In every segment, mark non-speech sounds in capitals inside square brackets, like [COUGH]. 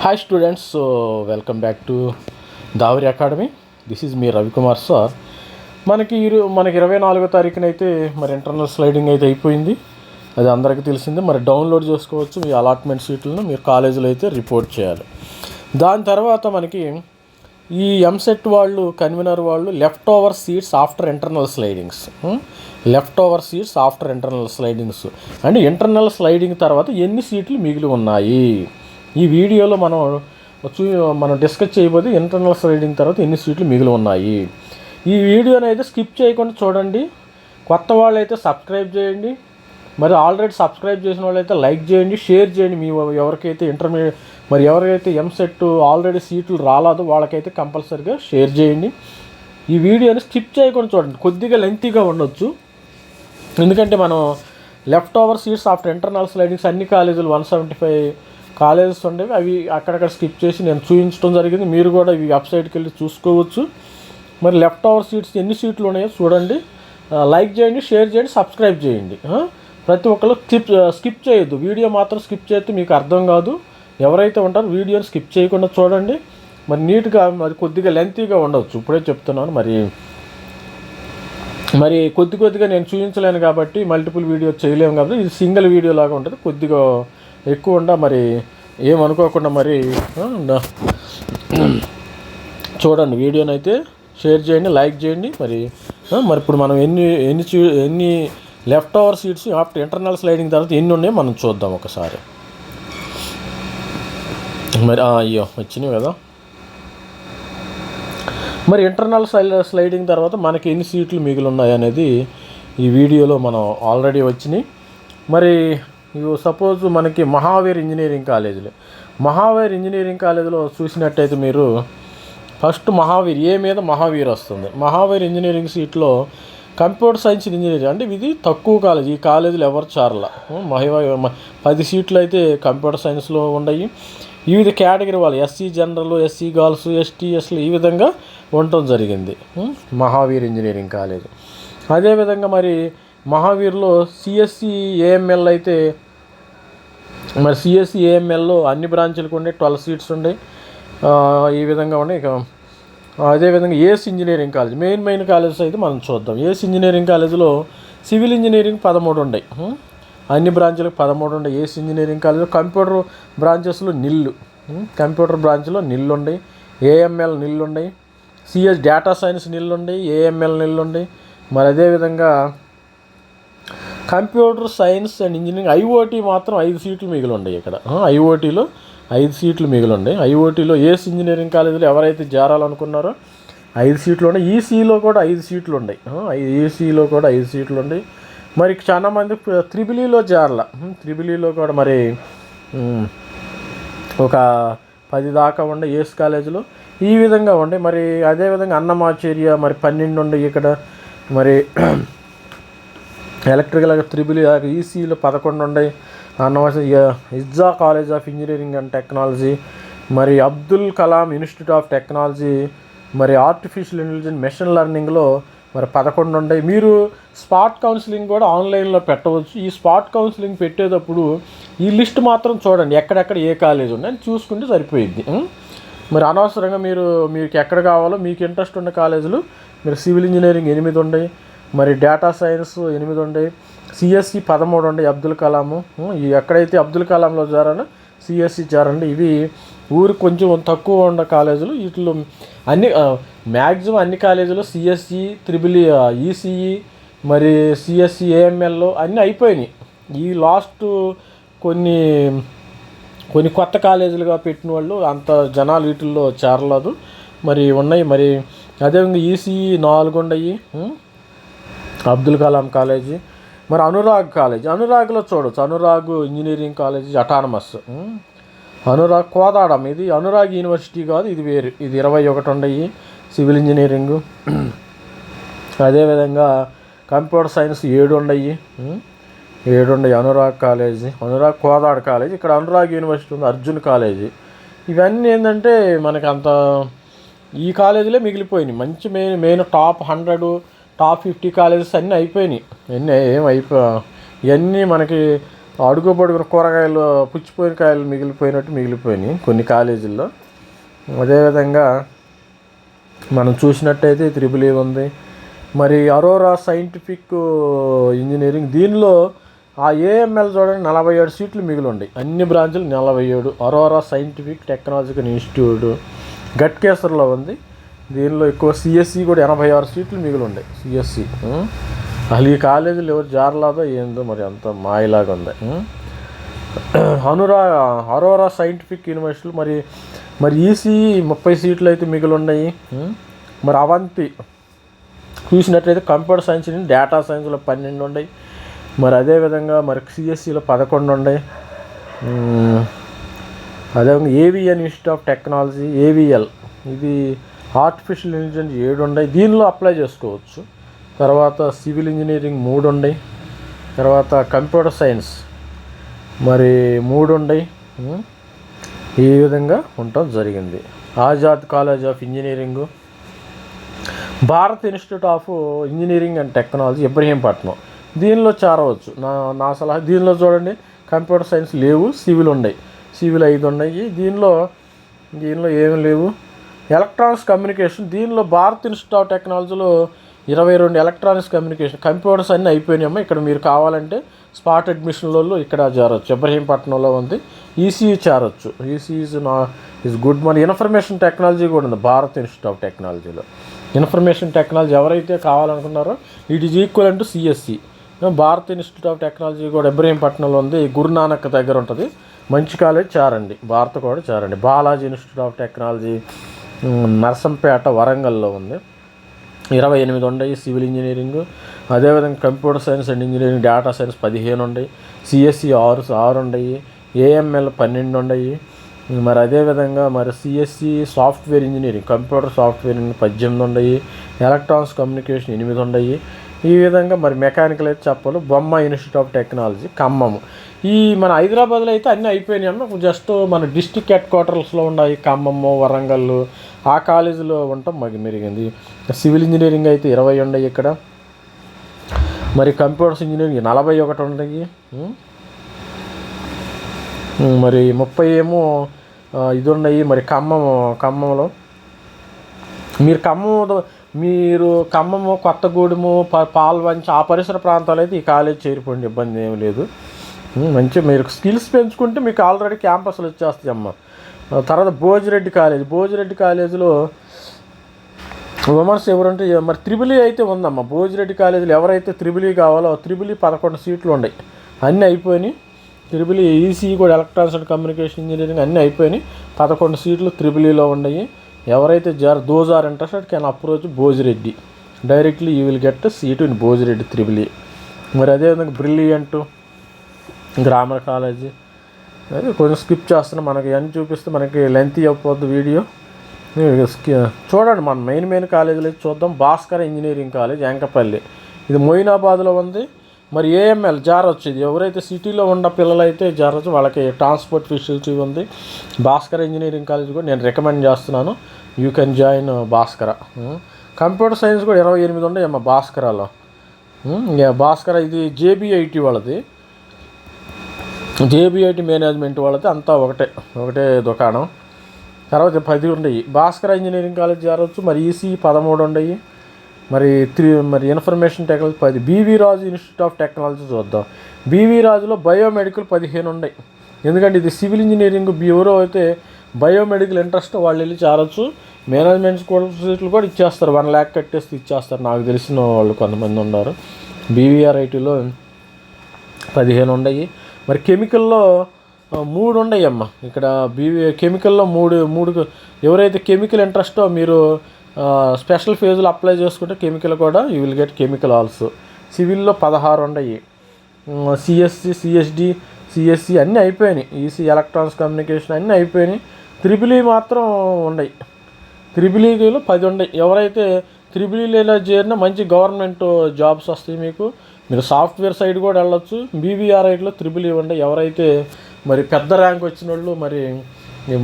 Hi students so welcome back to Davari academy this is me Ravikumar sir మనకి ఇరు మనకి ఇరవై నాలుగో తారీఖున అయితే మరి ఇంటర్నల్ స్లైడింగ్ అయితే అయిపోయింది. అది అందరికీ తెలిసిందే. మరి డౌన్లోడ్ చేసుకోవచ్చు. మీ అలాట్మెంట్ సీట్లను మీరు కాలేజీలో అయితే రిపోర్ట్ చేయాలి. దాని తర్వాత మనకి ఈ ఎంసెట్ వాళ్ళు కన్వీనర్ వాళ్ళు left over seats after internal slidings left over seats after internal slidings అంటే ఇంటర్నల్ స్లైడింగ్ తర్వాత ఎన్ని సీట్లు మిగిలి ఉన్నాయి? ఈ వీడియోలో మనం చూ మనం డిస్కస్ చేయబోతే ఇంటర్నల్స్ రీడింగ్ తర్వాత ఎన్ని సీట్లు మిగిలి ఉన్నాయి. ఈ వీడియోని అయితే స్కిప్ చేయకుండా చూడండి. కొత్త వాళ్ళు అయితే సబ్స్క్రైబ్ చేయండి. మరి ఆల్రెడీ సబ్స్క్రైబ్ చేసిన వాళ్ళైతే లైక్ చేయండి షేర్ చేయండి. మీ ఎవరికైతే ఇంటర్మీడియట్ మరి ఎవరికైతే ఎంసెట్ ఆల్రెడీ సీట్లు రాలేదో వాళ్ళకైతే కంపల్సరీగా షేర్ చేయండి. ఈ వీడియోని స్కిప్ చేయకుండా చూడండి. కొద్దిగా లెంతీగా ఉండొచ్చు. ఎందుకంటే మనం left over seats after internal slidings అన్ని కాలేజీలు వన్ సెవెంటీ ఫైవ్ కాలేజెస్ ఉండేవి. అవి అక్కడక్కడ స్కిప్ చేసి నేను చూపించడం జరిగింది. మీరు కూడా ఇవి వెబ్సైట్కి వెళ్ళి చూసుకోవచ్చు. మరి లెఫ్ట్ ఓవర్ సీట్స్ ఎన్ని సీట్లు ఉన్నాయో చూడండి. లైక్ చేయండి షేర్ చేయండి సబ్స్క్రైబ్ చేయండి. ప్రతి ఒక్కరు స్కిప్ స్కిప్ చేయొద్దు. వీడియో మాత్రం స్కిప్ చేస్తే మీకు అర్థం కాదు. ఎవరైతే ఉంటారో వీడియోని స్కిప్ చేయకుండా చూడండి. మరి నీట్గా మరి కొద్దిగా లెంతీగా ఉండవచ్చు ఇప్పుడే చెప్తున్నాను. మరి మరి కొద్ది కొద్దిగా నేను చూపించలేను కాబట్టి మల్టిపుల్ వీడియో చేయలేము కాబట్టి ఇది సింగిల్ వీడియో లాగా ఉంటుంది. కొద్దిగా ఎక్కువ ఉండా మరి ఏమనుకోకుండా మరి చూడండి వీడియోని అయితే షేర్ చేయండి లైక్ చేయండి. మరి మరి ఇప్పుడు మనం ఎన్ని ఎన్ని ఎన్ని left over seats after internal sliding తర్వాత ఎన్ని ఉన్నాయో మనం చూద్దాం ఒకసారి. మరి అయ్యో వచ్చినాయి కదా. మరి ఇంటర్నల్ స్లైడింగ్ తర్వాత మనకి ఎన్ని సీట్లు మిగిలి ఉన్నాయి అనేది ఈ వీడియోలో మనం ఆల్రెడీ వచ్చినాయి. మరి సపోజ్ మనకి మహావీర్ ఇంజనీరింగ్ కాలేజీలో. మహావీర్ ఇంజనీరింగ్ కాలేజీలో చూసినట్టయితే మీరు ఫస్ట్ మహావీర్ ఏ మీద మహావీర్ వస్తుంది? మహావీర్ ఇంజనీరింగ్ సీట్లో కంప్యూటర్ సైన్స్ ఇంజనీరింగ్ అంటే ఇది తక్కువ కాలేజ్. ఈ కాలేజీలు ఎవరు చారల? మహివా పది సీట్లు అయితే కంప్యూటర్ సైన్స్లో ఉన్నాయి వివిధ కేటగిరీ వాళ్ళు SC general SC girls ST ఎస్లు ఈ విధంగా ఉండటం జరిగింది. Mahaveer engineering college. అదేవిధంగా మరి మహావీర్లో సిఎస్సి ఏఎంఎల్ అయితే మరి సిఎస్సి ఏఎంఎల్లో అన్ని బ్రాంచ్లకు ఉండే ట్వెల్వ్ సీట్స్ ఉన్నాయి ఈ విధంగా ఉన్నాయి ఇక అదేవిధంగా ACE engineering college main main colleges అయితే మనం చూద్దాం. ఏస్ ఇంజనీరింగ్ కాలేజీలో సివిల్ ఇంజనీరింగ్ పదమూడు ఉన్నాయి అన్ని బ్రాంచ్లకు పదమూడు ఉండే. ఏస్ ఇంజనీరింగ్ కాలేజీలో కంప్యూటర్ బ్రాంచెస్లో నిల్లు. కంప్యూటర్ బ్రాంచ్లో నిల్లు ఉన్నాయి ఏఎంఎల్ నిల్లు ఉన్నాయి సిఎస్ డేటా సైన్స్ నిల్లు ఉన్నాయి ఏఎంఎల్ నిల్లు ఉన్నాయి మరి అదేవిధంగా computer science and engineering IoT మాత్రం ఐదు సీట్లు మిగిలి ఉన్నాయి ఇక్కడ ఐఓటీలో ఐదు సీట్లు మిగిలి ఉన్నాయి ఐఓటీలో ఏస్ ఇంజనీరింగ్ కాలేజీలో ఎవరైతే చేరాలనుకున్నారో ఐదు సీట్లు ఉన్నాయి ఈసీలో కూడా ఐదు సీట్లు ఉన్నాయి ఈసీలో కూడా ఐదు సీట్లు ఉన్నాయి మరి చాలా మంది త్రిబిలీలో చేరాల త్రిబిలీలో కూడా మరి ఒక పది దాకా ఉండే ఏస్ కాలేజీలో ఈ విధంగా ఉండే. మరి అదేవిధంగా అన్నమాచార్య మరి పన్నెండు ఉండే ఇక్కడ. మరి ఎలక్ట్రికల్ త్రిబుల్ ఈసీలో పదకొండు ఉన్నాయి. అన్నమాట ఇజ్జా college of engineering and technology మరి Abdul Kalam institute of technology మరి ఆర్టిఫిషియల్ ఇంటెలిజెన్స్ మెషిన్ లెర్నింగ్లో మరి పదకొండు ఉన్నాయి. మీరు స్పాట్ కౌన్సిలింగ్ కూడా ఆన్లైన్లో పెట్టవచ్చు. ఈ స్పాట్ కౌన్సిలింగ్ పెట్టేటప్పుడు ఈ లిస్ట్ మాత్రం చూడండి ఎక్కడెక్కడ ఏ కాలేజ్ ఉంది అని చూసుకుంటే సరిపోయిద్ది. మరి అనవసరంగా మీరు మీకు ఎక్కడ కావాలో మీకు ఇంట్రెస్ట్ ఉన్న కాలేజీలు మీరు సివిల్ ఇంజనీరింగ్ ఎనిమిది ఉన్నాయి. మరి డేటా సైన్స్ ఎనిమిది ఉండే సిఎస్సి పదమూడు ఉండే అబ్దుల్ కలాము. ఎక్కడైతే అబ్దుల్ కలాంలో చేరానో సిఎస్సి చేరండి ఇవి ఊరు కొంచెం తక్కువ ఉన్న కాలేజీలు. వీటిలో అన్ని మ్యాక్సిమం అన్ని కాలేజీలు సిఎస్సి త్రిబుల్ ఈసీఈ మరి సిఎస్సి ఏఎంఎల్లో అన్నీ అయిపోయినాయి. ఈ లాస్ట్ కొన్ని కొన్ని కొత్త కాలేజీలుగా పెట్టిన వాళ్ళు అంత జనాలు వీటిల్లో చేరలేదు. మరి ఉన్నాయి. మరి అదేవిధంగా ఈసీఈ నాలుగు ఉన్నాయి అబ్దుల్ కలాం కాలేజీ మరి అనురాగ్ కాలేజ్. అనురాగ్లో చూడవచ్చు Anurag engineering college autonomous Anurag కోదాడం ఇది అనురాగ్ యూనివర్సిటీ కాదు ఇది వేరు. ఇది ఇరవై ఒకటి ఉండయి సివిల్ ఇంజనీరింగ్. అదేవిధంగా కంప్యూటర్ సైన్స్ ఏడు ఉండయి ఏడు ఉండయి అనురాగ్ కాలేజీ. అనురాగ్ కోదాడ కాలేజ్. ఇక్కడ అనురాగ్ యూనివర్సిటీ ఉంది అర్జున్ కాలేజీ. ఇవన్నీ ఏంటంటే మనకి అంత ఈ కాలేజీలే మిగిలిపోయినాయి. మంచి main main top hundred top fifty colleges అన్నీ అయిపోయినాయి. ఎన్ని ఏం అయిపో ఇవన్నీ మనకి అడుగుబడుగున కూరగాయలు పుచ్చిపోయిన కాయలు మిగిలిపోయినట్టు మిగిలిపోయినాయి కొన్ని కాలేజీల్లో. అదేవిధంగా మనం చూసినట్టయితే త్రిబుల్ ఏ ఉంది. మరి అరోరా సైంటిఫిక్ ఇంజనీరింగ్ దీనిలో ఆ ఏఎంఎల్ చూడండి నలభై ఏడు సీట్లు మిగిలి ఉన్నాయి అన్ని బ్రాంచులు నలభై ఏడు. అరోరా సైంటిఫిక్ టెక్నాలజికల్ ఇన్స్టిట్యూట్ గట్కేసర్లో ఉంది. దీనిలో ఎక్కువ సిఎస్సి కూడా ఎనభై ఆరు సీట్లు మిగిలి ఉన్నాయి సిఎస్సి అసలు ఈ కాలేజీలు ఎవరు జారలాదో ఏందో మరి అంత మాయలాగా ఉంది. హనురా అనురా అరోరా సైంటిఫిక్ యూనివర్సిటీ మరి మరి ఈసీఈ ముప్పై సీట్లు అయితే మిగిలి ఉన్నాయి మరి అవంతి చూసినట్లయితే కంప్యూటర్ సైన్స్ డేటా సైన్స్లో పన్నెండు ఉన్నాయి. మరి అదేవిధంగా మరి సిఎస్సిలో పదకొండు ఉన్నాయి. అదేవిధంగా AVN institute of technology AVL ఇది ఆర్టిఫిషియల్ ఇంటెలిజెన్స్ ఏడు ఉన్నాయి దీనిలో అప్లై చేసుకోవచ్చు. తర్వాత సివిల్ ఇంజనీరింగ్ మూడు ఉన్నాయి తర్వాత కంప్యూటర్ సైన్స్ మరి మూడు ఉన్నాయి ఈ విధంగా ఉండటం జరిగింది. Azad college of engineering Bharat institute of engineering and technology Ibrahimpatnam. దీనిలో చేరవచ్చు. నా నా సలహా దీనిలో చూడండి. కంప్యూటర్ సైన్స్ లేవు సివిల్ ఉన్నాయి. సివిల్ ఐదు ఉన్నాయి దీనిలో దీనిలో ఏమి లేవు? ఎలక్ట్రానిక్స్ కమ్యూనికేషన్ దీనిలో భారత్ ఇన్స్టిట్యూట్ ఆఫ్ టెక్నాలజీలో ఇరవై రెండు ఎలక్ట్రానిక్స్ కమ్యూనికేషన్ కంప్యూటర్స్ అన్నీ అయిపోయినాయమ్మా ఇక్కడ మీరు కావాలంటే స్పాట్ అడ్మిషన్లలో ఇక్కడ చేరొచ్చు. ఇబ్రహీంపట్నంలో ఉంది. ఈసీఈ చేరవచ్చు ఈసీఈ నా ఈజ్ గుడ్ మన ఇన్ఫర్మేషన్ టెక్నాలజీ కూడా ఉంది భారత్ ఇన్స్టిట్యూట్ ఆఫ్ టెక్నాలజీలో. ఇన్ఫర్మేషన్ టెక్నాలజీ ఎవరైతే కావాలనుకున్నారో it is equal to CSC Bharat institute of technology కూడా ఇబ్రహీంపట్నంలో ఉంది. గురునానక్ దగ్గర ఉంటుంది. మంచి కాలేజ్ చేరండి. భారత్ కూడా చేరండి. Balaji institute of technology Narsampet వరంగల్లో ఉంది. ఇరవై ఎనిమిది ఉన్నాయి సివిల్ ఇంజనీరింగ్. అదేవిధంగా computer science and engineering data science పదిహేను ఉన్నాయి. సిఎస్సి ఆరు ఆరు ఉన్నాయి. ఏఎంఎల్ పన్నెండు ఉన్నాయి. మరి అదేవిధంగా మరి CSC software engineering computer software పద్దెనిమిది ఉన్నాయి. ఎలక్ట్రానిక్స్ కమ్యూనికేషన్ ఎనిమిది ఉన్నాయి. ఈ విధంగా మరి మెకానికల్ అయితే చెప్పాలి. బొమ్మ ఇన్స్టిట్యూట్ ఆఫ్ టెక్నాలజీ ఖమ్మం. ఈ మన హైదరాబాద్లో అయితే అన్నీ అయిపోయినాయి అన్న. జస్ట్ మన డిస్టిక్ హెడ్ క్వార్టర్స్లో ఉన్నాయి ఖమ్మము వరంగల్ ఆ కాలేజీలో ఉండటం మాకు మెరిగింది. సివిల్ ఇంజనీరింగ్ అయితే ఇరవై ఉన్నాయి ఇక్కడ. మరి కంప్యూటర్స్ ఇంజనీరింగ్ నలభై ఒకటి ఉన్నాయి మరి ముప్పై ఏమో ఇది ఉన్నాయి మరి ఖమ్మం ఖమ్మంలో. మీరు ఖమ్మం మీరు ఖమ్మము కొత్తగూడెము ప పాల్వంచి ఆ పరిసర ప్రాంతాలు అయితే ఈ కాలేజ్ చేరిపోండి ఇబ్బంది ఏం లేదు. మంచి మీరు స్కిల్స్ పెంచుకుంటే మీకు ఆల్రెడీ క్యాంపస్లు వచ్చేస్తాయి అమ్మ. తర్వాత భోజిరెడ్డి కాలేజ్. భోజిరెడ్డి కాలేజీలో ఉమెన్స్ ఎవరంటే మరి త్రిబులీ అయితే ఉందమ్మా. భోజిరెడ్డి కాలేజీలో ఎవరైతే త్రిబులీ కావాలో త్రిబులీ పదకొండు సీట్లు ఉన్నాయి. అన్నీ అయిపోయినాయి. త్రిబులీ ఈసీ కూడా ఎలక్ట్రానిక్స్ అండ్ కమ్యూనికేషన్ ఇంజనీరింగ్ అన్నీ అయిపోయినాయి. పదకొండు సీట్లు త్రిబులీలో ఉన్నాయి. ఎవరైతే jar those are interested can approach Bhojireddy. Directly you will get seat in Bhojireddy triple E. మరి అదేవిధంగా బ్రిలియంట్ గ్రామర్ కాలేజీ అది కొంచెం స్కిప్ చేస్తున్నా మనకి అన్ని చూపిస్తే మనకి లెంత్ అయిపోద్ది వీడియో చూడండి మన మెయిన్ మెయిన్ కాలేజీలో చూద్దాం. భాస్కర్ ఇంజనీరింగ్ కాలేజ్ యాంకపల్లి ఇది మొయినాబాద్లో ఉంది. మరి ఏఎంఎల్ జారొచ్చు ఇది. ఎవరైతే సిటీలో ఉన్న పిల్లలైతే జారొచ్చు వాళ్ళకి ట్రాన్స్పోర్ట్ ఫెసిలిటీ ఉంది. భాస్కర్ ఇంజనీరింగ్ కాలేజ్ కూడా నేను రికమెండ్ చేస్తున్నాను. You can join Bhaskara computer science కూడా ఇరవై ఎనిమిది ఉండే అమ్మ భాస్కరాలో భాస్కర ఇది జేబీఐటీ వాళ్ళది. జేబీఐటి మేనేజ్మెంట్ వాళ్ళది అంతా ఒకటే ఒకటే దుకాణం. తర్వాత పది ఉండయి. భాస్కర్ ఇంజనీరింగ్ కాలేజ్ చేరవచ్చు మరి ఈసీ పదమూడు ఉండయి. మరి త్రీ మరి ఇన్ఫర్మేషన్ టెక్నాలజీ పది. BV Raju institute of technology చూద్దాం. బీవీ రాజులో బయోమెడికల్ పదిహేను ఉన్నాయి ఎందుకంటే ఇది సివిల్ ఇంజనీరింగ్ బ్యూరో అయితే బయోమెడికల్ ఇంట్రెస్ట్ వాళ్ళు వెళ్ళి చేరొచ్చు. మేనేజ్మెంట్ సీట్లు కూడా ఇచ్చేస్తారు. వన్ ల్యాక్ కట్టేస్తే ఇచ్చేస్తారు. నాకు తెలిసిన వాళ్ళు కొంతమంది ఉన్నారు. బీవీఆర్ఐటీలో పదిహేను ఉన్నాయి మరి కెమికల్లో మూడు ఉన్నాయి ఇక్కడ బీవీ కెమికల్లో మూడు మూడు ఎవరైతే కెమికల్ ఇంట్రెస్టో మీరు స్పెషల్ ఫేజ్లో అప్లై చేసుకుంటే కెమికల్ కూడా you will get chemical also. సివిల్లో పదహారు ఉన్నాయి సిఎస్సి సిఎస్డి సిఎస్సి అన్నీ అయిపోయినాయి. ఈసీ ఎలక్ట్రానిక్స్ కమ్యూనికేషన్ అన్నీ అయిపోయినాయి. త్రిబుల్ మాత్రం ఉన్నాయి త్రిబిలీలో పది ఉన్నాయి ఎవరైతే త్రిబిలీలో చేరినా మంచి గవర్నమెంట్ జాబ్స్ వస్తాయి మీకు. మీరు సాఫ్ట్వేర్ సైడ్ కూడా వెళ్ళొచ్చు. బీబీఆర్ఐలో త్రిబుల్ ఇవ్వండి ఎవరైతే మరి పెద్ద ర్యాంక్ వచ్చిన వాళ్ళు మరి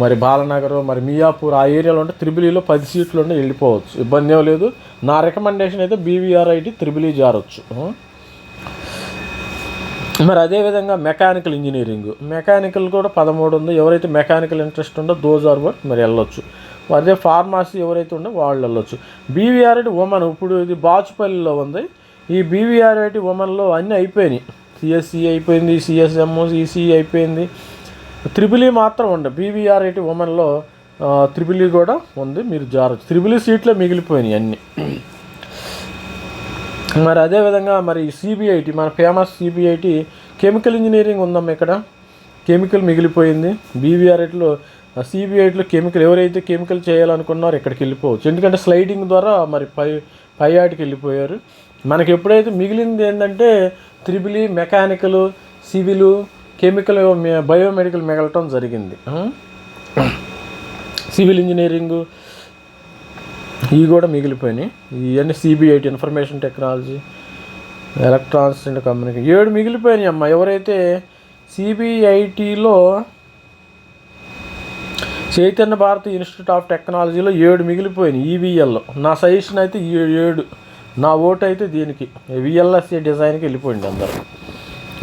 మరి బాలనగర్ మరి మియాపూర్ ఆ ఏరియాలో ఉంటే త్రిబులీలో పది సీట్లు ఉంటే వెళ్ళిపోవచ్చు. ఇబ్బంది ఏం లేదు. నా రికమెండేషన్ అయితే బీవీఆర్ఐటి త్రిబులీ జారొచ్చు. మరి అదేవిధంగా మెకానికల్ ఇంజనీరింగ్. మెకానికల్ కూడా పదమూడు ఉంది. ఎవరైతే మెకానికల్ ఇంట్రెస్ట్ ఉందో దోజ్ ఆర్ వర్క్ మరి వెళ్ళొచ్చు. అదే ఫార్మసీ ఎవరైతే ఉందో వాళ్ళు వెళ్ళొచ్చు. బీవీఆర్ఐటి ఉమెన్ ఇప్పుడు ఇది బాచుపల్లిలో ఉంది. ఈ బీవీఆర్ఐటి ఉమెన్లో అన్నీ అయిపోయినాయి. సిఎస్సి అయిపోయింది సిఎస్ఎం ఈసీ అయిపోయింది. త్రిబుల్ ఈ మాత్రం ఉండే బీవీఆర్ఐటి ఉమెన్లో త్రిబుల్ ఈ కూడా ఉంది మీరు జారచ్చు. త్రిబుల్ ఈ సీట్లో మిగిలిపోయినాయి అన్నీ. మరి అదేవిధంగా మరి సిబిఐటి మన ఫేమస్ సిబిఐటి కెమికల్ ఇంజనీరింగ్ ఉందాం ఇక్కడ. కెమికల్ మిగిలిపోయింది. బీవీఆర్ఐట్లో సిబిఐట్లో కెమికల్ ఎవరైతే కెమికల్ చేయాలనుకున్నారో ఇక్కడికి వెళ్ళిపోవచ్చు. ఎందుకంటే స్లైడింగ్ ద్వారా మరి పై పై ఆటికి వెళ్ళిపోయారు. మనకి ఎప్పుడైతే మిగిలింది ఏంటంటే triple E mechanical civil chemical biomedical మిగలటం జరిగింది. సివిల్ ఇంజనీరింగు ఇవి కూడా మిగిలిపోయినాయి. ఇవన్నీ CBIT information technology electronics and communication ఏడు మిగిలిపోయినాయి అమ్మ. ఎవరైతే సిబిఐటిలో చైతన్య భారతి ఇన్స్టిట్యూట్ ఆఫ్ టెక్నాలజీలో ఏడు మిగిలిపోయినాయి ఈవీఎల్లో నా సజెషన్ అయితే ఏ- ఏడు. నా ఓటు అయితే దీనికి విఎల్ఎస్ఏ డిజైన్కి వెళ్ళిపోయింది అందరూ.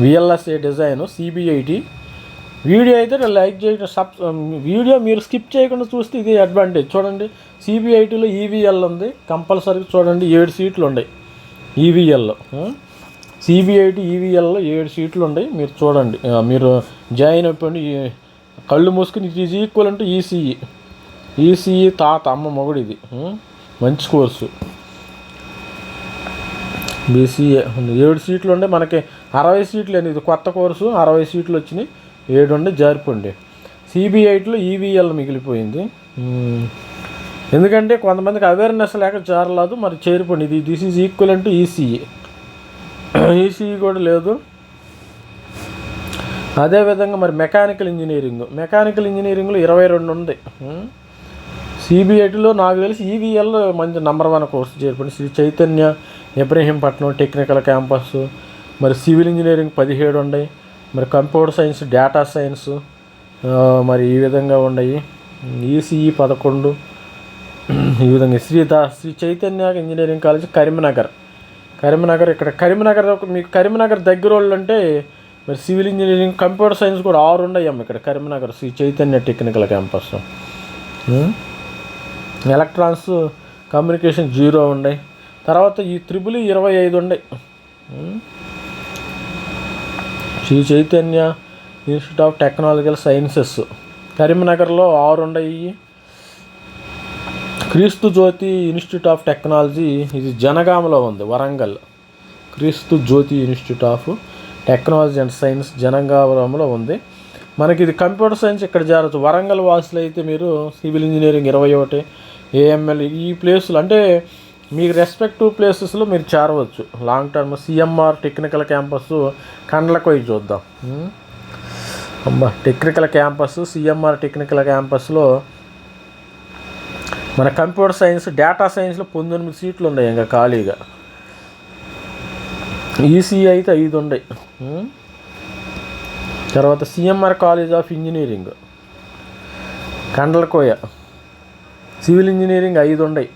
విఎల్ఎస్ఏ డిజైన్ సిబిఐటి వీడియో అయితే నేను లైక్ చేయడం సబ్ వీడియో మీరు స్కిప్ చేయకుండా చూస్తే ఇది అడ్వాంటేజ్. చూడండి సిబిఐటీలో ఈవీఎల్ ఉంది కంపల్సరీ చూడండి ఏడు సీట్లు ఉన్నాయి ఈవీఎల్లో. సిబిఐటి ఈవీఎల్లో ఏడు సీట్లు ఉన్నాయి మీరు చూడండి. మీరు జాయిన్ అయిపోయింది కళ్ళు మూసుకుని ఇట్ ఈజ్ ఈక్వల్ అంటే ఈసీఈ. ఈసీఈ తాత అమ్మ మొగుడు ఇది మంచి కోర్సు. బీసీఏ ఏడు సీట్లు ఉండే మనకి అరవై సీట్లు అండి ఇది కొత్త కోర్సు అరవై సీట్లు వచ్చినాయి ఏడు ఉండే జారిపోండి సిబిఐట్లో ఈవీఎల్ మిగిలిపోయింది. ఎందుకంటే కొంతమందికి అవేర్నెస్ లేక చేరలేదు మరి చేరిపోండి ఇది దిస్ ఈజ్ ఈక్వల్ అంటూ ఈసీఏ ఈసీఈ కూడా లేదు. అదేవిధంగా మరి మెకానికల్ ఇంజనీరింగ్ మెకానికల్ ఇంజనీరింగ్లో ఇరవై రెండు ఉంది. సిబిఐటిలో నాకు తెలిసి ఈవీఎల్ మంచి నెంబర్ వన్ కోర్సు చేరిపోండి శ్రీ చైతన్య ఇబ్రహీంపట్నం టెక్నికల్ క్యాంపస్ మరి సివిల్ ఇంజనీరింగ్ పదిహేడు ఉన్నాయి మరి కంప్యూటర్ సైన్స్ డేటా సైన్స్ మరి ఈ విధంగా ఉన్నాయి. ఈసీఈ పదకొండు ఈ విధంగా శ్రీదా శ్రీ చైతన్య ఇంజనీరింగ్ కాలేజ్ కరీంనగర్. కరీంనగర్ ఇక్కడ కరీంనగర్ మీకు కరీంనగర్ దగ్గర వాళ్ళు అంటే మరి సివిల్ ఇంజనీరింగ్ కంప్యూటర్ సైన్స్ కూడా ఆరు ఉన్నాయమ్మ ఇక్కడ Karimnagar Shri Chaitanya technical campus. Electronics communication zero ఉన్నాయి. తర్వాత ఈ త్రిబుల్ ఇరవై ఐదు ఉండే. Shri Chaitanya institute of technological sciences కరీంనగర్లో ఆరు ఉండయి. క్రీస్తు జ్యోతి ఇన్స్టిట్యూట్ ఆఫ్ టెక్నాలజీ ఇది జనగామలో ఉంది Warangal. Kristu Jyoti institute of technology and science జనగామలో ఉంది. మనకి ఇది కంప్యూటర్ సైన్స్ ఇక్కడ చేరచ్చు వరంగల్ వాసులు అయితే మీరు సివిల్ ఇంజనీరింగ్ ఇరవై ఒకటి ఏఎంఎల్ ఈ ప్లేసులు అంటే మీకు రెస్పెక్టివ్ ప్లేసెస్లో మీరు చేరవచ్చు. Long term CMR technical campus Kandlakoya చూద్దాం. అమ్మా టెక్నికల్ క్యాంపస్ సిఎంఆర్ టెక్నికల్ క్యాంపస్లో మన కంప్యూటర్ సైన్స్ డేటా సైన్స్లో పంతొమ్మిది సీట్లు ఉన్నాయి ఇంకా ఖాళీగా. ఈసీ అయితే ఐదు ఉన్నాయి. Hmm? తర్వాత CMR college of engineering Kandlakoya civil engineering ఐదు ఉన్నాయి.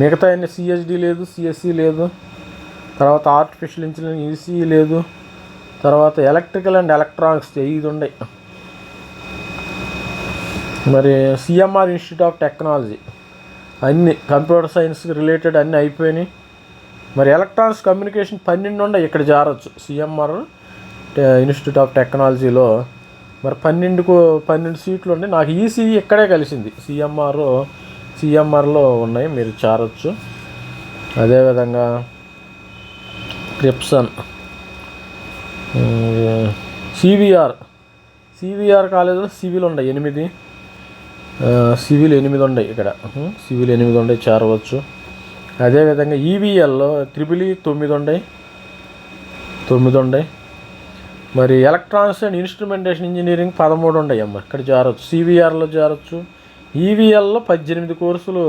మిగతా అన్ని సిహెచ్డి లేదు సిఎస్సి లేదు తర్వాత ఆర్టిఫిషియల్ ఇంజనీరింగ్ ఈసీ లేదు తర్వాత ఎలక్ట్రికల్ అండ్ ఎలక్ట్రానిక్స్ ఐదు ఉన్నాయి మరి సిఎంఆర్ ఇన్స్టిట్యూట్ ఆఫ్ టెక్నాలజీ అన్ని కంప్యూటర్ సైన్స్కి రిలేటెడ్ అన్నీ అయిపోయినాయి. మరి ఎలక్ట్రానిక్స్ కమ్యూనికేషన్ పన్నెండు ఉన్నాయి ఇక్కడ జారొచ్చు. సిఎంఆర్ ఇన్స్టిట్యూట్ ఆఫ్ టెక్నాలజీలో మరి పన్నెండుకు పన్నెండు సీట్లు ఉన్నాయి నాకు ఈసీఈ ఇక్కడే కలిసింది. సిఎంఆర్ సిఎంఆర్లో ఉన్నాయి మీరు చారొచ్చు. అదేవిధంగా క్రిప్సన్. సివిఆర్. సివిఆర్ కాలేజీలో సివిల్ ఉన్నాయి ఎనిమిది. సివిల్ ఎనిమిది ఉన్నాయి ఇక్కడ. సివిల్ ఎనిమిది ఉన్నాయి చేరవచ్చు. అదేవిధంగా ఈవీఎల్లో త్రిబుల్ ఈ తొమ్మిది ఉన్నాయి. తొమ్మిది ఉన్నాయి. మరి ఎలక్ట్రానిక్స్ అండ్ ఇన్స్ట్రుమెంటేషన్ ఇంజనీరింగ్ పదమూడు ఉన్నాయి అమ్మ. ఇక్కడ చేరవచ్చు సివిఆర్లో చేరవచ్చు ఈవీఎల్లో పద్దెనిమిది కోర్సులు.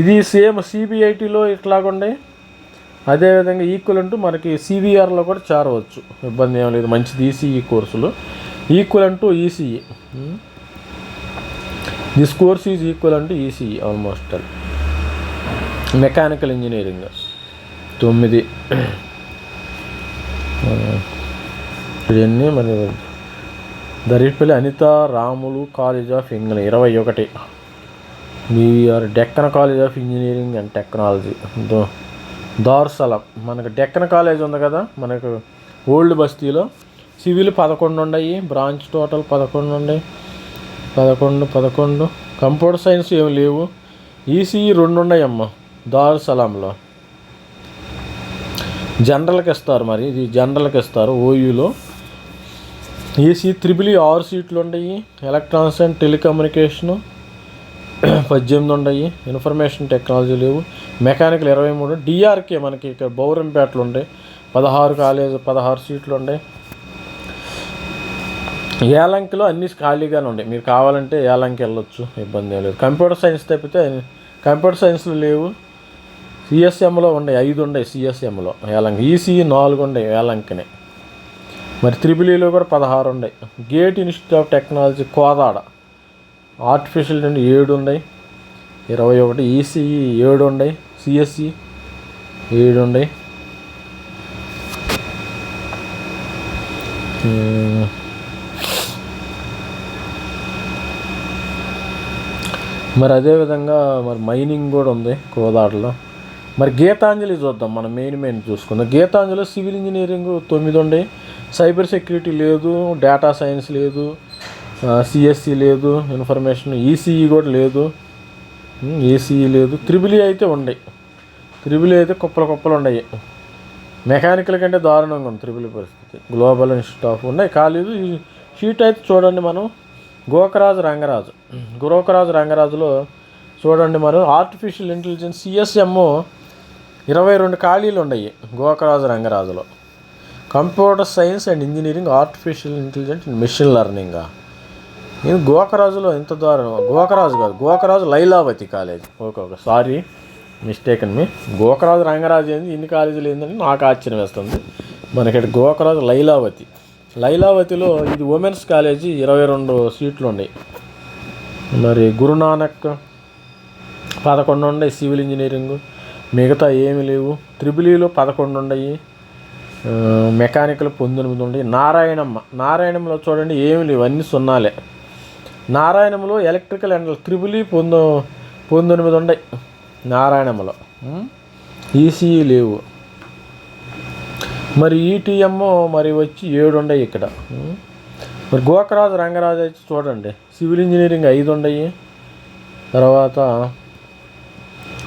ఇది సేమ్ సిబిఐటిలో ఇట్లాగుండే. అదేవిధంగా ఈక్వల్ అంటూ మనకి సివిఆర్లో కూడా చేరవచ్చు. ఇబ్బంది ఏం లేదు. మంచిది ఈసీఈ కోర్సులు. ఈక్వల్ అంటూ ECE this course is equal అంటూ ECE almost all mechanical engineering తొమ్మిది. ఇవన్నీ మరి Daripalli Anitha Ramulu college of engineering ఇరవై ఒకటి. BVR Deccan college of engineering and technology దో దార్సలం. మనకు డెక్కన్ కాలేజ్ ఉంది కదా మనకు ఓల్డ్ బస్తీలో సివిల్ పదకొండు ఉన్నాయి బ్రాంచ్ టోటల్ పదకొండు ఉన్నాయి. పదకొండు పదకొండు. కంప్యూటర్ సైన్స్ ఏమి లేవు. ఈసీఈ రెండు ఉన్నాయమ్మ దారుసలాంలో. జనరల్కి ఇస్తారు మరి ఇది జనరల్కి ఇస్తారు ఓయూలో ఏసీ త్రిబుల్ ఆరు సీట్లు ఉన్నాయి ఎలక్ట్రానిక్స్ అండ్ టెలికమ్యూనికేషను [CLEARS THROAT] పద్దెనిమిది ఉన్నాయి ఇన్ఫర్మేషన్ టెక్నాలజీ లేవు. మెకానికల్ ఇరవై మూడు. డిఆర్కే మనకి ఇక్కడ బౌరంపేటలు ఉన్నాయి పదహారు కాలేజ్ పదహారు సీట్లు ఉన్నాయి ఏలంకిలో అన్ని ఖాళీగానే ఉన్నాయి మీరు కావాలంటే ఏలంకి వెళ్ళొచ్చు. ఇబ్బంది ఏం లేదు. కంప్యూటర్ సైన్స్ తప్పితే కంప్యూటర్ సైన్స్లో లేవు. సిఎస్ఎంలో ఉన్నాయి ఐదు ఉన్నాయి సిఎస్ఎంలో. ఏలంకి. ఈసీ నాలుగు ఉన్నాయి ఏలంకిని. మరి త్రిబులీలో కూడా పదహారు ఉన్నాయి. Gate institute of technology Kodad. Artificial నుండి ఏడు ఉన్నాయి. ఇరవై ఒకటి ఈసీఈ ఏడు ఉన్నాయి. సిఎస్సి ఏడు ఉన్నాయి. మరి అదేవిధంగా మరి మైనింగ్ కూడా ఉంది కోదాడలో. మరి గీతాంజలి చూద్దాం మనం మెయిన్ మెయిన్ చూసుకుందాం. గీతాంజలి సివిల్ ఇంజనీరింగ్ తొమ్మిది ఉండే సైబర్ సెక్యూరిటీ లేదు డేటా సైన్స్ లేదు సిఎస్సి లేదు ఇన్ఫర్మేషన్ ఈసీఈ కూడా లేదు. ఏసీఈ లేదు. త్రిబుల్ అయితే ఉన్నాయి త్రిబుల్ అయితే కుప్పలు కుప్పలు ఉన్నాయి మెకానికల్ కంటే దారుణంగా ఉంది త్రిబుల్ పరిస్థితి. గ్లోబల్ ఇన్స్టిట్యూట్ ఆఫ్ ఉన్నాయి. కాలేదు. ఈ షీట్ అయితే చూడండి మనం. గోకరాజు రంగరాజు. గోకరాజు రంగరాజులో చూడండి మనం. ఆర్టిఫిషియల్ ఇంటెలిజెన్స్ సిఎస్ఎం ఇరవై రెండు ఖాళీలు ఉన్నాయి Gokaraju రంగరాజులో. Computer science and engineering artificial intelligence and machine learning నేను గోకరాజులో ఎంత దారుణం? గోకరాజు కాదు Gokaraju Lailavathi college. Okay okay sorry mistake అని మీ గోకరాజు రంగరాజు ఏంది? ఇన్ని కాలేజీలు ఏందని నాకు ఆశ్చర్యం వేస్తుంది. మనకి గోకరాజు లైలావతి. లైలావతిలో ఇది ఉమెన్స్ కాలేజీ ఇరవై రెండు సీట్లు ఉన్నాయి. మరి గురునానక్ పదకొండు ఉన్నాయి సివిల్ ఇంజనీరింగ్ మిగతా ఏమి లేవు. త్రిబులీలో పదకొండు ఉన్నాయి. మెకానికల్ పంతొమ్మిది ఉండి నారాయణమ్మ. నారాయణంలో చూడండి ఏమి లేవు అన్నీ సున్నాలే. నారాయణంలో ఎలక్ట్రికల్ అండ్ త్రిబులి పొందు పంతొమ్మిది ఉన్నాయి నారాయణంలో ఈసీఈ లేవు. మరి ఈటీఎం మరి వచ్చి ఏడు ఉన్నాయి ఇక్కడ. మరి గోకరాజు రంగరాజు అయితే చూడండి. సివిల్ ఇంజనీరింగ్ ఐదు ఉన్నాయి తర్వాత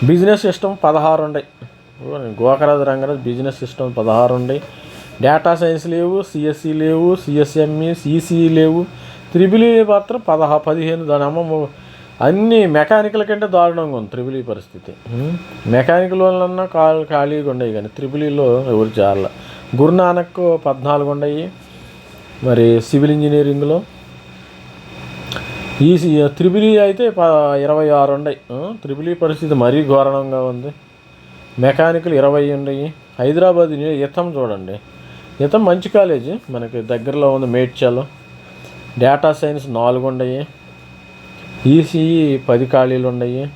బిజినెస్ సిస్టమ్ పదహారు ఉన్నాయి గోకరాజు రంగరాజు బిజినెస్ సిస్టమ్ పదహారు ఉన్నాయి డేటా సైన్స్ లేవు సిఎస్సి లేవు సిఎస్ఎంఈ సిసిఈ లేవు. త్రిబులి మాత్రం పదహా పదిహేను దాని అమ్మ అన్ని మెకానికల్ కంటే దారుణంగా ఉంది త్రిబులి పరిస్థితి. మెకానికల్ వాళ్ళన్నా ఖాళీ ఖాళీగా ఉన్నాయి కానీ త్రిబులిలో ఎవరు చేయాల గురునానక్ పద్నాలుగు ఉన్నాయి మరి సివిల్ ఇంజనీరింగ్లో. ఈ త్రిబులి అయితే ప ఇరవై ఆరు ఉన్నాయి త్రిబులి పరిస్థితి మరీ ఘోరంగా ఉంది. మెకానికల్ ఇరవై ఉన్నాయి హైదరాబాద్ యూని- ఇతం చూడండి. ఇతం మంచి కాలేజీ. మనకి దగ్గరలో ఉంది మేడ్చల్. డేటా సైన్స్ నాలుగు ఉన్నాయి. ఈసీఈ పది ఖాళీలు ఉన్నాయి.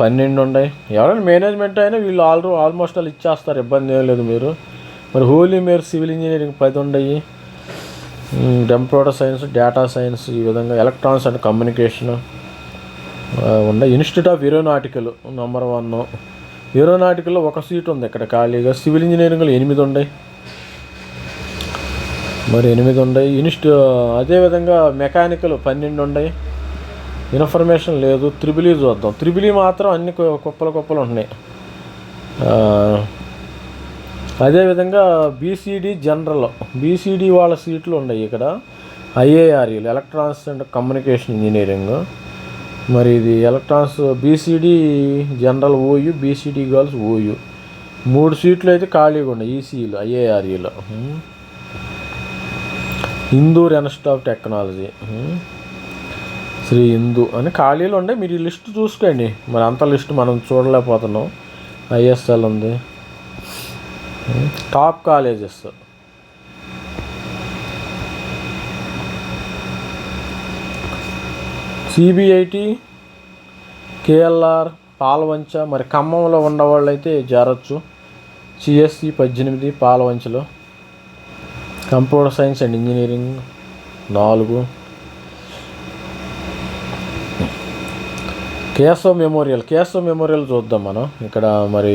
పన్నెండు ఉన్నాయి. ఎవరైనా మేనేజ్మెంట్ అయినా వీళ్ళు ఆల్ ఆల్మోస్ట్ వాళ్ళు ఇచ్చేస్తారు. ఇబ్బంది ఏం లేదు మీరు. మరి హోలీ మీరు సివిల్ ఇంజనీరింగ్ పది ఉన్నాయి. కంప్యూటర్ సైన్స్ డేటా సైన్స్ ఈ విధంగా. ఎలక్ట్రానిక్స్ అండ్ కమ్యూనికేషన్ ఉన్నాయి institute of aeronautical number one ఏరోనాటికల్లో ఒక సీట్ ఉంది ఇక్కడ ఖాళీగా. సివిల్ ఇంజనీరింగ్లో ఎనిమిది ఉన్నాయి. మరి ఎనిమిది ఉన్నాయి. ఇన్స్టి అదేవిధంగా మెకానికల్ పన్నెండు ఉన్నాయి. ఇన్ఫర్మేషన్ లేదు. త్రిబిలి e చూద్దాం. త్రిబులీ e మాత్రం అన్ని కుప్పలు కుప్పలు ఉన్నాయి. అదేవిధంగా బీసీడీ జనరల్ బీసీడీ వాళ్ళ సీట్లు ఉన్నాయి ఇక్కడ. ఐఏఆర్ఈలు ఎలక్ట్రానిక్స్ అండ్ కమ్యూనికేషన్ ఇంజనీరింగ్ మరి ఇది electronics BCD general OU BCD girls OU మూడు సీట్లు అయితే ఖాళీగా ఉన్నాయి ఈసీఈలు ఐఏఆర్ఈలో Indur institute of technology Shri Hindu అని ఖాళీలు ఉండే మీరు ఈ లిస్ట్ చూసుకోండి. మరి అంత లిస్ట్ మనం చూడలేకపోతున్నాం. ఐఎస్ఎల్ ఉంది. Top colleges CBIT KLR Palvancha మరి ఖమ్మంలో ఉన్నవాళ్ళైతే అయితే సిఎస్సి పద్దెనిమిది పాలవంచలో. కంప్యూటర్ సైన్స్ అండ్ ఇంజనీరింగ్ నాలుగు. కేశవ్ మెమోరియల్ కేశవ్ మెమోరియల్ చూద్దాం మనం. ఇక్కడ మరి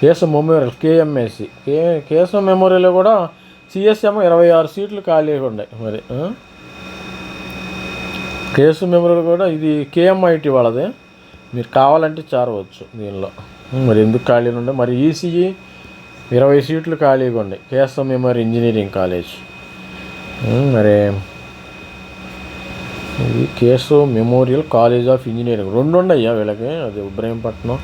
Keshav memorial KMSC. K Keshav memorial కూడా సిఎస్ఎం ఇరవై ఆరు సీట్లు ఖాళీగా ఉన్నాయి. మరి కేసు మెమరీలు కూడా ఇది కేఎంఐటి వాళ్ళది. మీరు కావాలంటే చేరవచ్చు దీనిలో. మరి ఎందుకు ఖాళీలు ఉండే? మరి ఈసీఈ ఇరవై సీట్లు ఖాళీగా ఉన్నాయి కేఎస్ఎం మెమరీ ఇంజనీరింగ్ కాలేజ్. మరి ఇది Keshav memorial college of engineering. రెండు ఉన్నాయా వీళ్ళకి అది ఇబ్రహీంపట్నం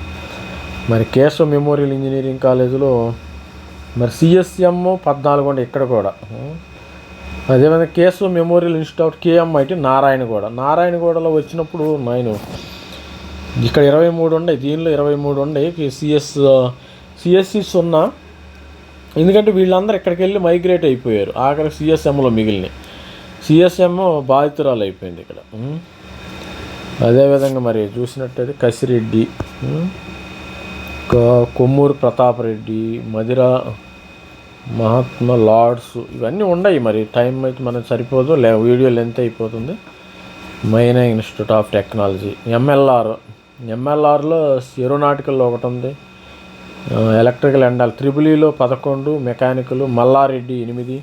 మరి కేశవ్ మెమోరియల్ ఇంజనీరింగ్ కాలేజీలో మరి సిఎస్ఎం పద్నాలుగు ఉండే ఇక్కడ కూడా. అదేవిధంగా Keshav memorial institute KMIT Narayanaguda. నారాయణగూడలో వచ్చినప్పుడు నేను ఇక్కడ ఇరవై మూడు ఉన్నాయి దీనిలో ఇరవై మూడు ఉన్నాయి. సిఎస్ సిఎస్సి సున్నా. ఎందుకంటే వీళ్ళందరూ ఇక్కడికి వెళ్ళి మైగ్రేట్ అయిపోయారు. ఆఖరి సిఎస్ఎంలో మిగిలిన సిఎస్ఎం బాధితురాలు అయిపోయింది ఇక్కడ అదేవిధంగా మరి చూసినట్టయితే కసిరెడ్డి కొమ్మూరు ప్రతాప్ రెడ్డి మధిర మహాత్మా లార్డ్స్ ఇవన్నీ ఉన్నాయి మరి. టైం అయితే మనకు సరిపోదు. లే వీడియో లెంత్ అయిపోతుంది. మైనా ఇన్స్టిట్యూట్ ఆఫ్ టెక్నాలజీ. ఎంఎల్ఆర్ ఎంఎల్ఆర్లో ఏరోనాటికల్లో ఒకటి ఉంది. ఎలక్ట్రికల్ ఎండాల్ త్రిబులీలో పదకొండు మెకానికల్ మల్లారెడ్డి ఎనిమిది.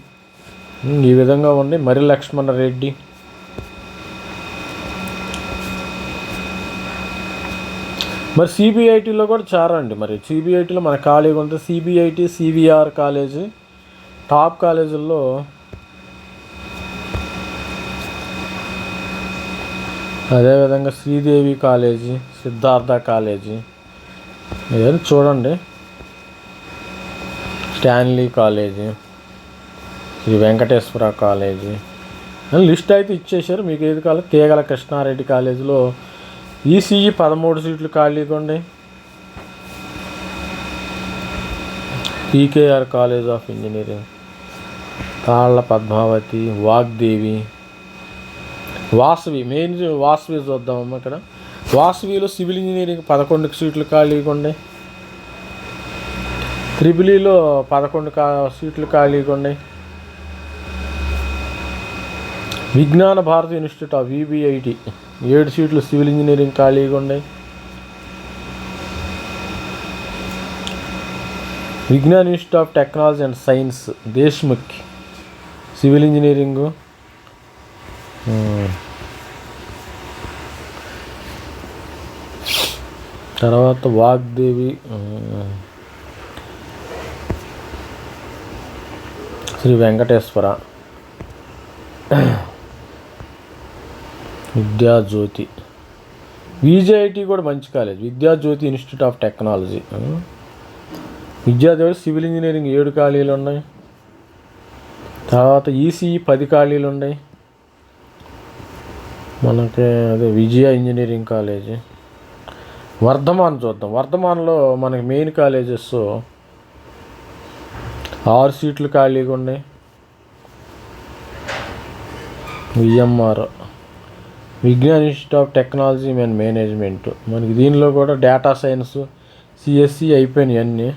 ఈ విధంగా ఉంది మరి లక్ష్మణ రెడ్డి. మరి సిబిఐటీలో కూడా చేరండి మరి. సిబిఐటీలో మన ఖాళీగా ఉంటే సిబిఐటి సివిఆర్ కాలేజీ టాప్ కాలేజీల్లో అదేవిధంగా శ్రీదేవి కాలేజీ సిద్ధార్థ కాలేజీ ఏదైనా చూడండి. Stanley college Shri Venkateswara college list అయితే ఇచ్చేశారు. మీకు ఏది కావాలి తీగల కృష్ణారెడ్డి కాలేజీలో ఈసీఈ పదమూడు సీట్లు ఖాళీగా ఉన్నాయి PKR college of engineering. Talla Padmavathi Vaagdevi. Vasavi main Vasavi చూద్దామమ్మా ఇక్కడ. వాసవిలో సివిల్ ఇంజనీరింగ్ పదకొండు సీట్లు ఖాళీగా ఉన్నాయి త్రిబులీలో పదకొండు కా సీట్లు ఖాళీగా ఉన్నాయి విజ్ఞాన భారతి ఇన్స్టిట్యూట్ ఆఫ్ విబిఐటి. ఏడు సీట్లు సివిల్ ఇంజనీరింగ్ ఖాళీగా ఉన్నాయి. Vignan institute of technology and science Deshmukh civil engineering. తర్వాత వాగ్దేవి శ్రీ వెంకటేశ్వర. విద్యాజ్యోతి. విజేఐటి కూడా మంచి college. Vidyajyothi institute of technology. Um. Vidyadevi civil engineering ఏడు ఖాళీలు ఉన్నాయి. తర్వాత ఈసీఈ పది ఖాళీలు ఉన్నాయి. మనకి అదే విజయ ఇంజనీరింగ్ కాలేజీ. వర్ధమాన్ చూద్దాం. వర్ధమాన్లో మనకి మెయిన్ కాలేజెస్ ఆరు సీట్లు ఖాళీగా ఉన్నాయి. VMR. Vignan institute of technology and management. మనకి దీనిలో కూడా డేటా సైన్స్ సిఎస్సి అయిపోయినాయి అన్నీ.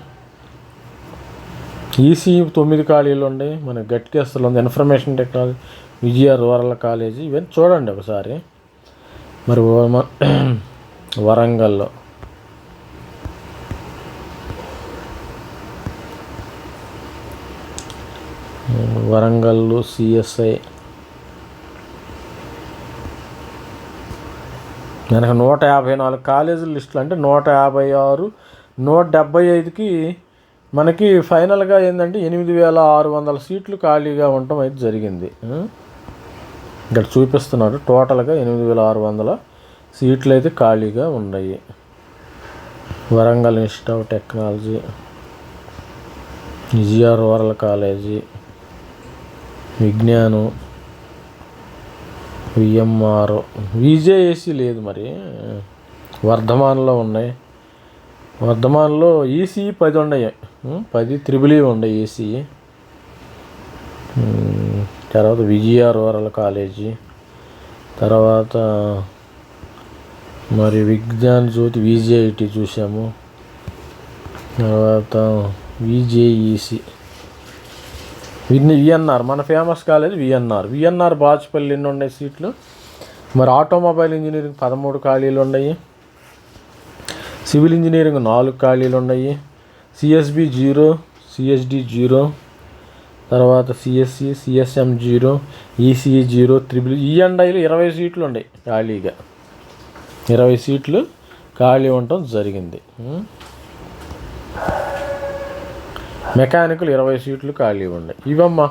ఈసీ తొమ్మిది ఖాళీలు ఉన్నాయి. మన గట్కేస్తలు ఉంది. Information technology Vijaya rural college ఇవన్నీ చూడండి ఒకసారి. మరి వరంగల్లో. వరంగల్లో సిఎస్ఐ కనుక నూట యాభై నాలుగు కాలేజీల లిస్టులు అంటే నూట యాభై ఆరు నూట డెబ్బై ఐదుకి మనకి ఫైనల్గా ఏంటంటే ఎనిమిది వేల ఆరు వందల సీట్లు ఖాళీగా ఉండటం అయితే జరిగింది. ఇక్కడ చూపిస్తున్నాడు టోటల్గా ఎనిమిది వేల ఆరు వందల సీట్లు అయితే ఖాళీగా ఉన్నాయి. Warangal institute of technology GR rural college విజ్ఞానం విఎంఆర్. విజేఏసీ లేదు మరి. వర్ధమాన్లో ఉన్నాయి. వర్ధమాన్లో ఈసీ పది ఉన్నాయి పది త్రిబుల్ ఉన్నాయి ఈసీ. తర్వాత విజయ రూరల్ కాలేజీ. తర్వాత మరి విజ్ఞాన్ జ్యోతి విజేఐటి చూసాము తర్వాత విజేఈసి. వీటిని విఎన్ఆర్ మన famous college VNR. VNR Bachupally ఎన్ని ఉన్నాయి సీట్లు? మరి ఆటోమొబైల్ ఇంజనీరింగ్ పదమూడు ఖాళీలు ఉన్నాయి. సివిల్ ఇంజనీరింగ్ నాలుగు ఖాళీలు ఉన్నాయి. సిఎస్బి జీరో సిఎస్డి జీరో తర్వాత CSC CSM zero ECE zero triple ఈఎన్ఐలు ఇరవై సీట్లు ఉన్నాయి ఖాళీగా. ఇరవై సీట్లు ఖాళీ ఉండటం జరిగింది. మెకానికల్ ఇరవై సీట్లు ఖాళీ ఉన్నాయి ఇవమ్మా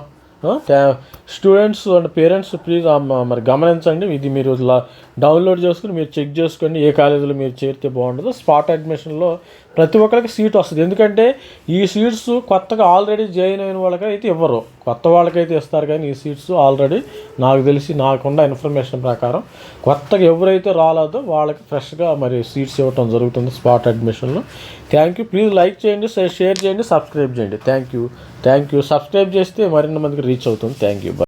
స్టూడెంట్స్ అండ్ పేరెంట్స్ ప్లీజ్ మరి గమనించండి. ఇది మీరు లా- డౌన్లోడ్ చేసుకుని మీరు చెక్ చేసుకోండి ఏ కాలేజీలో మీరు చేరితే బాగుంటుందో. స్పాట్ అడ్మిషన్లో ప్రతి ఒక్కరికి సీట్ వస్తుంది. ఎందుకంటే ఈ సీట్స్ కొత్తగా ఆల్రెడీ జాయిన్ అయిన వాళ్ళకి అయితే ఇవ్వరు. కొత్త వాళ్ళకైతే ఇస్తారు కానీ ఈ సీట్స్ ఆల్రెడీ నాకు తెలిసి నాకున్న ఇన్ఫర్మేషన్ ప్రకారం కొత్తగా ఎవరైతే రాలేదో వాళ్ళకి ఫ్రెష్గా మరి సీట్స్ ఇవ్వటం జరుగుతుంది స్పాట్ అడ్మిషన్లో థ్యాంక్ యూ ప్లీజ్ లైక్ చేయండి షేర్ చేయండి సబ్స్క్రైబ్ చేయండి. Thank you thank you subscribe చేస్తే మరిన్ని మందికి రీచ్ అవుతుంది. Thank you